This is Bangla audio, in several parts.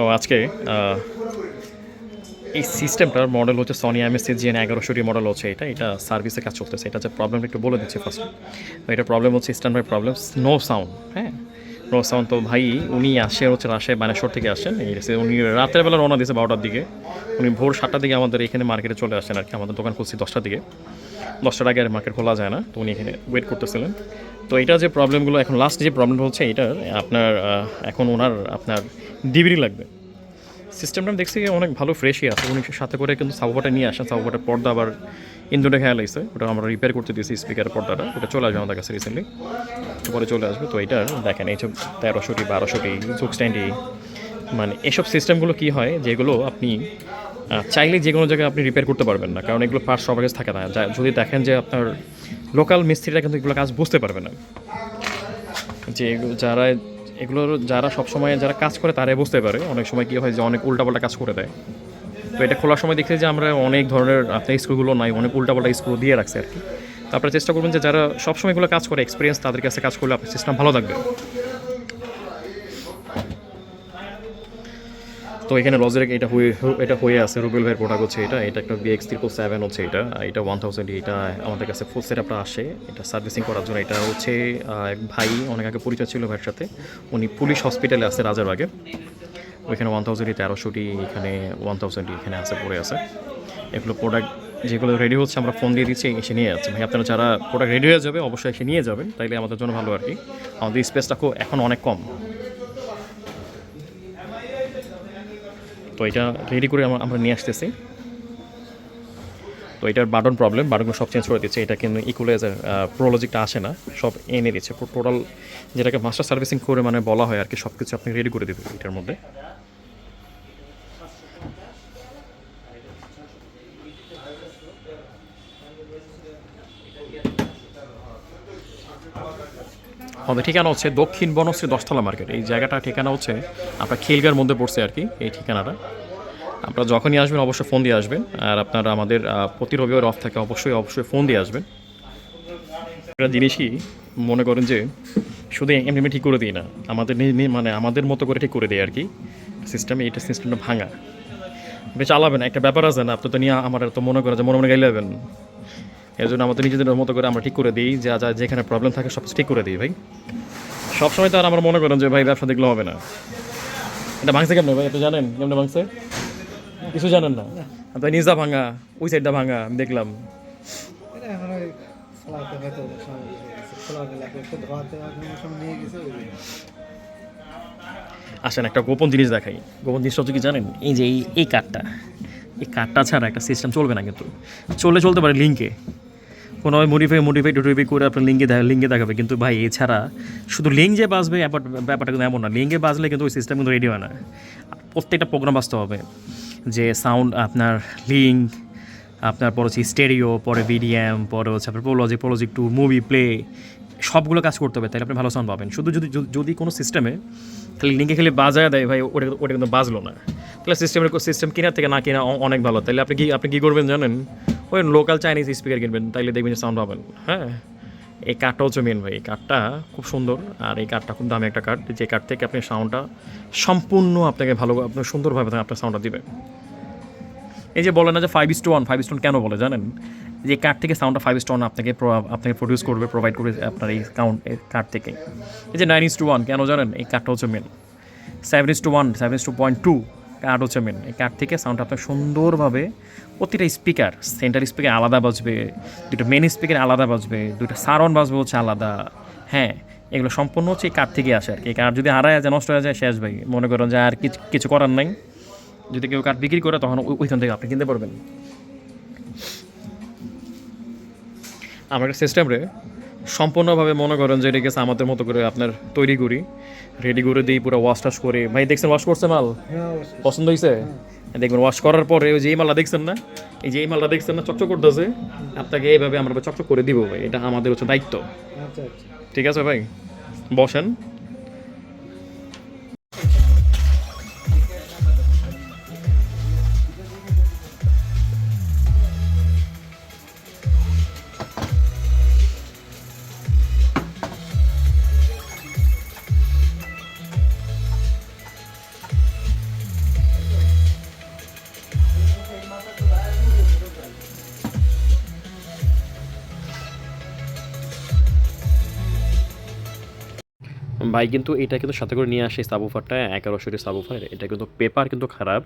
ও, আজকে এই সিস্টেমটার মডেল হচ্ছে সনি এমএসসি জিএন এগারোশোটি মডেল হচ্ছে এটা। এটা সার্ভিসে কাজ চলতেছে। এটা যে প্রবলেমটা একটু বলে দিচ্ছি ফার্স্ট এটা প্রবলেম হচ্ছে stand by problem no sound হ্যাঁ? নো সাউন্ড তো ভাই, উনি আসে হচ্ছে রাজশাহী, বানেশ্বর থেকে আসেন। উনি রাতের বেলা রওনা দিয়েছে বারোটার দিকে। উনি ভোর সাতটার দিকে আমাদের এখানে মার্কেটে চলে আসেন আর কি। আমাদের দোকান খুলছি দশটার দিকে। দশটার আগে আর মার্কেট খোলা যায় না। তো উনি এখানে ওয়েট করতেছিলেন। তো এটা যে প্রবলেমগুলো এখন লাস্ট যে প্রবলেম হচ্ছে এটার, আপনার এখন ওনার, আপনার ডিবিরি লাগবে। সিস্টেমটা দেখছি অনেক ভালো ফ্রেশই আছে। উনি সাথে করে কিন্তু সাবুপাটা নিয়ে আসেন। সাবুপাটার পর্দা আবার ইন্দুরে খেয়াল লাগছে। ওটা আমরা রিপেয়ার করতে দিয়েছি স্পিকারের পর্দাটা। ওটা চলে আসবে আমাদের কাছে রিসেন্টলি পরে চলে আসবে। তো এটা দেখেন এইসব তেরোশোটি, বারোশোটি জুক স্ট্যান্ডি মানে এসব সিস্টেমগুলো কি হয়? যেগুলো আপনি চাইলে যে কোনো জায়গায় আপনি রিপেয়ার করতে পারবেন না, কারণ এগুলো পার্ট সবার কাছে থাকে না। যদি দেখেন যে আপনার লোকাল মিস্ত্রিরা কিন্তু এগুলো কাজ বুঝতে পারবে না। যে যারা এগুলোর যারা সবসময় যারা কাজ করে তারাই বুঝতে পারে। অনেক সময় কী হয় যে অনেক উল্টাপাল্টা কাজ করে দেয়। তো এটা খোলার সময় দেখছি যে আমরা অনেক ধরনের আপনার স্কুলগুলো নাই, অনেক উল্টাপাল্টা স্ক্রু দিয়ে রাখছে আর কি। তো আপনারা চেষ্টা করবেন যে যারা সবসময় এগুলো কাজ করে এক্সপিরিয়েন্স তাদের কাছে কাজ করলে আপনার সিস্টেম ভালো থাকবে। তো এখানে লজের এটা হয়ে এটা হয়ে আছে রুবেল ভাইয়ের প্রোডাক্ট হচ্ছে এটা এটা একটা বিএক্স ত্রিপল সেভেন হচ্ছে এটা এটা ওয়ান থাউজেন্ড এটা আমাদের কাছে ফুল সেট আপটা আসে, এটা সার্ভিসিং করার জন্য। এটা হচ্ছে এক ভাই অনেক আগে পরিচয় ছিল ভাইয়ের সাথে, উনি পুলিশ হসপিটালে আছে রাজারবাগে। ওইখানে ওয়ান থাউজেন্ডই তেরোশোটি, এখানে ওয়ান থাউজেন্ডই এখানে আছে, পড়ে আছে। এগুলো প্রোডাক্ট যেগুলো রেডি হচ্ছে, আমরা ফোন দিয়ে দিচ্ছি, এসে নিয়ে যাচ্ছে। ভাই, আপনারা যারা প্রোডাক্ট রেডি হয়ে যাবে, অবশ্যই এসে নিয়ে যাবেন, তাইলে আমাদের জন্য ভালো আর কি। আমাদের স্পেসটা খুব এখন অনেক কম। তো এটা রেডি করে আমরা- নিয়ে আসতেছি। তো এটার বাটন প্রবলেম বাটনগুলো সব চেঞ্জ করে দিচ্ছে। এটা কিন্তু ইকুয়ালাইজার প্রোলজিকটা আসে না, সব এনে দিচ্ছে। টোটাল যেটাকে মাস্টার সার্ভিসিং করে মানে বলা হয় আর কি সব কিছু আপনি রেডি করে দেবেন এটার মধ্যে। আমাদের ঠিকানা হচ্ছে দক্ষিণ বনশ্রী দশতলা মার্কেট। এই জায়গাটা ঠিকানা হচ্ছে আপনার খিলগার মধ্যে পড়ছে আর কি, এই ঠিকানাটা। আপনারা যখনই আসবেন অবশ্যই ফোন দিয়ে আসবেন। আর আপনারা আমাদের প্রতি রবিবার অফ থাকে, অবশ্যই অবশ্যই ফোন দিয়ে আসবেন। একটা জিনিসই মনে করেন যে শুধু এমনি এমনি ঠিক করে দিই না, আমাদের মানে আমাদের মতো করে ঠিক করে দিই আর কি। সিস্টেমে এটা সিস্টেমটা ভাঙা। বেশ চালাবেন, একটা ব্যাপার আছে না, আপনি তো নিয়ে আমার তো মনে করেন যে মনে মনে গাইলে যাবেন। এর জন্য আমাদের নিজেদের মতো করে আমরা ঠিক করে দিই যা যা যেখানে প্রবলেম থাকে সব ঠিক করে দিই ভাই। সবসময় তো আর আমার মনে করেন যে ভাই ব্যবসা দেখলে হবে না। এটা ভাঙছে কেমন ভাই এটা জানেন কেমনে ভাঙছে? কিছু জানেন না? আপনার নিজা ভাঙা ওই সাইডটা ভাঙা আমি দেখলাম। আসেন একটা গোপন জিনিস দেখাই। গোপন জিনিস হচ্ছে কি জানেন? এই যে এই এই কার্ডটা এই কার্ডটা ছাড়া একটা সিস্টেম চলবে না কিন্তু। চলে চলতে পারে লিঙ্কে কোনো মডিফাই মডিফাই টুটিফাই করে আপনার লিঙ্গে লিঙ্কে দেখাবে। কিন্তু ভাই, এছাড়া শুধু লিঙ্ক যে বাজবে, ব্যাপার- ব্যাপারটা কিন্তু এমন না। লিঙ্গে বাজলে কিন্তু ওই সিস্টেম কিন্তু রেডি হয় না। প্রত্যেকটা প্রোগ্রাম বাজতে হবে। যে সাউন্ড আপনার লিঙ্ক আপনার পরে হচ্ছে স্টেরিও পরে ভিডিএম পরে হচ্ছে আপনার pro logic pro logic two movie play সবগুলো কাজ করতে হবে। তাহলে আপনি ভালো সাউন্ড পাবেন। শুধু যদি যদি- যদি কোনো সিস্টেমে তাহলে লিঙ্কে খেলে বাজায় দেয়, ভাই, ওটা ওটা কিন্তু বাজলো না। তাহলে সিস্টেমের সিস্টেম কেনার থেকে না কেনা অনেক ভালো। তাহলে আপনি কি আপনি কী করবেন জানেন? ওই লোকাল চাইনিজ স্পিকার কিনবেন, তাইলে দেখবেন যে সাউন্ড পাবেন। হ্যাঁ? এই কার্ডটা হচ্ছে মেন ভাই, এই কার্ডটা খুব সুন্দর, আর এই কার্ডটা খুব দামি একটা কার্ড যে কার্ড থেকে আপনি সাউন্ডটা সম্পূর্ণ আপনাকে ভালো আপনার সুন্দরভাবে আপনার সাউন্ডটা দিবে। এই যে বলে না যে ফাইভ স্টোন ফাইভ স্টোন কেন বলে, জানেন? যে কার্ড থেকে সাউন্ডটা ফাইভ স্টোন আপনাকে আপনাকে প্রডিউস করবে প্রোভাইড করবে আপনার এই কাউন্ট কার্ড থেকে। এই যে নাইন ইস টু ওয়ান কেন জানেন? এই কার্ডটা হচ্ছে main seven is two one seven is two point two card হচ্ছে মেন এই কার্ড থেকে সাউন্ডটা আপনার সুন্দরভাবে প্রতিটা স্পিকার সেন্টার স্পিকার আলাদা বাজবে, দুটো মেন স্পিকার আলাদা বাজবে দুটো সারন বাজবে হচ্ছে আলাদা। হ্যাঁ এগুলো সম্পূর্ণ হচ্ছে এই কার্ড থেকে আসে আর কি। এই কার্ড যদি হারায় যায়, নষ্ট হয়ে যায়, শেষ ভাই। মনে করেন যে আর কিছু করার নাই। যদি কেউ কাঠ বিক্রি করে, তখন ওই- ওইখান থেকে আপনি কিনতে পারবেন। আমার একটা সিস্টেমরে সম্পূর্ণভাবে মনে করেন যে এটাকে আমাদের মতো করে আপনার তৈরি করি রেডি করে দিই পুরো ওয়াশ টাশ করে। ভাই দেখছেন ওয়াশ করছে মাল? হ্যাঁ, পছন্দ হয়েছে দেখবেন ওয়াশ করার পরে ওই যে এই মালটা দেখছেন না? এই যে এই মালটা দেখছেন না? চকচক করতেছে। আপনাকে এইভাবে আমরা চকচক করে দিব ভাই। এটা আমাদের হচ্ছে দায়িত্ব। আচ্ছা আচ্ছা। ঠিক আছে ভাই? বসেন। ভাই কিন্তু এটা কিন্তু সাথে করে নিয়ে আসে সাবুফারটা এগারোশোটি সাবুফার এটা কিন্তু পেপার কিন্তু খারাপ।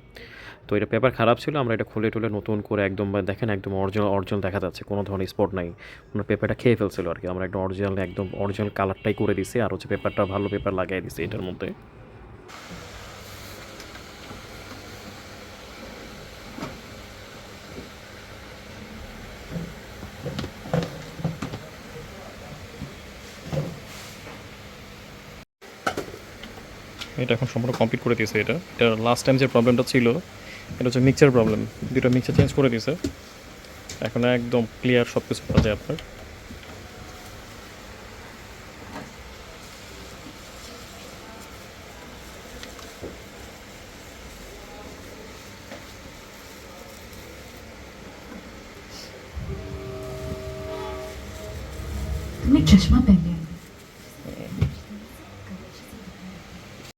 তো এটা পেপার খারাপ ছিল, আমরা এটা খুলে টুলে নতুন করে একদম দেখেন একদম অরিজিনাল অরিজিনাল দেখা যাচ্ছে, কোনো ধরনের স্পট নাই। কোনো পেপারটা খেয়ে ফেলছিল আর কি, আমরা একটা অরিজিনাল একদম অরিজিনাল কালারটাই করে দিছি, আর হচ্ছে পেপারটা ভালো পেপার লাগাই দিছি এটার মধ্যে। এটা এখন সম্পূর্ণ কমপ্লিট করে দিয়েছে এটা। এটা লাস্ট টাইম যে প্রবলেমটা ছিল, এটা হচ্ছে মিক্সার প্রবলেম দুটো মিক্সার চেঞ্জ করে দিয়েছে। এখন একদম ক্লিয়ার সব কিছু পাওয়া যায় আপনার। তুমি চশমা